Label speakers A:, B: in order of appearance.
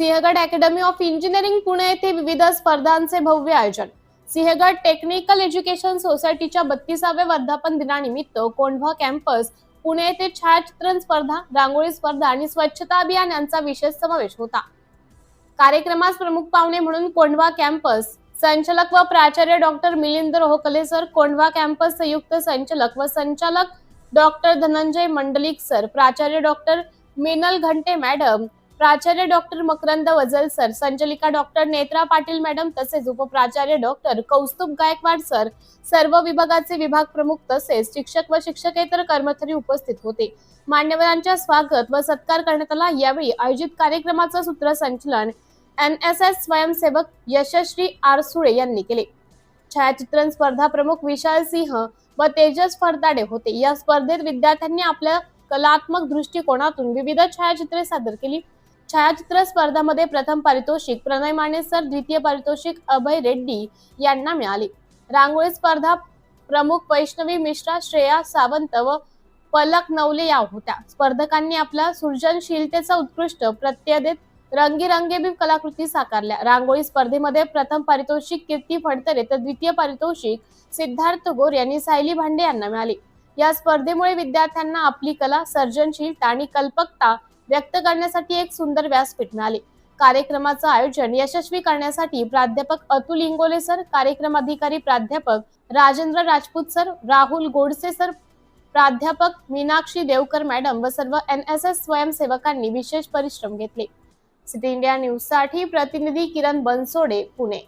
A: Sinhgad academy of engineering Pune येथे विविध स्पर्धांचे भव्य आयोजन. सिंहगड टेक्निकल एज्युकेशन सोसायटीच्या बत्तीसाव्या वर्धापन दिनानिमित्त कोंढवा कॅम्पस पुणे येथे छायाचित्रण स्पर्धा रांगोळी स्पर्धा आणि स्वच्छता अभियान यांचा विशेष समावेश होता. कार्यक्रमास प्रमुख पाहुणे म्हणून कोंढवा कॅम्पस संचालक व प्राचार्य doctor Milind Rohakale sir Kondhwa campus संयुक्त संचालक व संचालक डॉक्टर धनंजय मंडलिक सर प्राचार्य डॉक्टर मिनल घंटे मॅडम प्राचार्य डॉक्टर मकरंद वजल सर संचालिका डॉक्टर नेत्रा पाटील मॅडम तसेच उपप्राचार्य डॉक्टर कौस्तुभ गायकवाड सर सर्व विभागाचे विभाग प्रमुख तसेच शिक्षक व शिक्षकेतर कर्मचारी उपस्थित होते. मान्यवरांच्या स्वागत व सत्कार करण्यात आला यावेळी आयोजित कार्यक्रमाचं सूत्रसंचलन एन एस एस स्वयंसेवक यशश्री आरसुळे यांनी केले. छायाचित्रण स्पर्धा प्रमुख विशाल सिंह व तेजस फरदाडे होते. या स्पर्धेत विद्यार्थ्यांनी आपल्या कलात्मक दृष्टिकोनातून विविध छायाचित्रे सादर केली. छायाचित्र स्पर्धामध्ये प्रथम पारितोषिक प्रणय माने सर द्वितीय पारितोषिक अभय रेड्डी यांना मिळाले. रांगोळी स्पर्धा प्रमुख वैष्णवी मिश्रा श्रेया सावंत व पलक नवले या होत्या. स्पर्धकांनी आपल्या सृजनशीलतेचा उत्कृष्ट प्रत्यय देत रंगीरंगेबी कलाकृती साकारल्या. रांगोळी स्पर्धेमध्ये प्रथम पारितोषिक कीर्ती फडतरे तर द्वितीय पारितोषिक सिद्धार्थ गोर यांनी सायली भांडे यांना मिळाले. या स्पर्धेमुळे विद्यार्थ्यांना आपली कला सर्जनशीलता आणि कल्पकता व्यक्त करण्यासाठी एक सुंदर व्यासपीठ मिळाले. कार्यक्रमाचं आयोजन यशस्वी करण्यासाठी प्राध्यापक अतुल इंगोले सर कार्यक्रम अधिकारी प्राध्यापक राजेंद्र राजपूत सर राहुल गोडसे सर प्राध्यापक मीनाक्षी देवकर मॅडम व सर्व एन एस एस स्वयंसेवकांनी विशेष परिश्रम घेतले. सिटी इंडिया न्यूजसाठी प्रतिनिधी किरण बनसोडे पुणे.